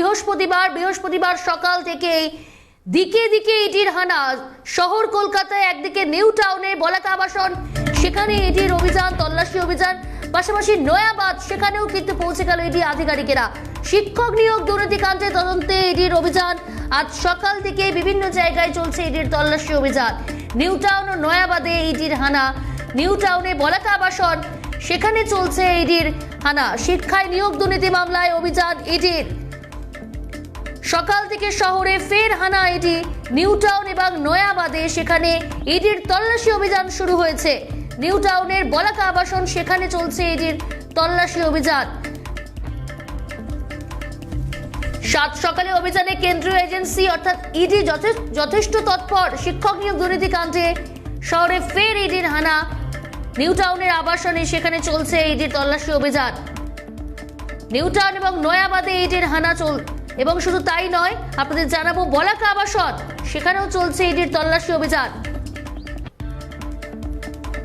বৃহস্পতিবার বৃহস্পতিবার সকাল থেকেই দিকে দিকে এটির হানা। শহর কলকাতায় একদিকে নিউ টাউনে বলাকা আবাসন সেখানে এটির অভিযান, তল্লাশি অভিযান, পাশাপাশি নয়াবাদ, সেখানেও কিন্তু পৌঁছে গেল এটি আধিকারিকেরা। শিক্ষক নিয়োগ দুর্নীতিকাণ্ডে তদন্তে এটির অভিযান। আজ সকাল থেকে বিভিন্ন জায়গায় চলছে এটির তল্লাশি অভিযান। নিউ টাউন ও নয়াবাদে এটির হানা। নিউ টাউনে বলাকা আবাসন সেখানে চলছে ইডির হানা। শিক্ষায় নিয়োগ দুর্নীতি মামলায় অভিযান ইডির। সকাল থেকে শহরে ফের হানা ইডি নিউ টাউন এবং নয়াবাদে সেখানে ইডির তল্লাশি অভিযান শুরু হয়েছে। নিউ টাউনের বলাকা আবাসন সেখানে চলছে ইডির তল্লাশি অভিযান। সাত সকালে অভিযানে কেন্দ্রীয় এজেন্সি অর্থাৎ ইডি যথেষ্ট তৎপর শিক্ষক নিয়োগ দুর্নীতি কাণ্ডে শহরে ফের ইডির হানা। নিউ টাউনের আবাসনে সেখানে চলছে ইডির তল্লাশি অভিযান। নিউ টাউন এবং নয়াবাদে ইডির হানা চল এবং শুধু তাই নয় আপনাদের জানাব বলাকা আবাসন সেখানেও চলছে ইডির তল্লাশি অভিযান।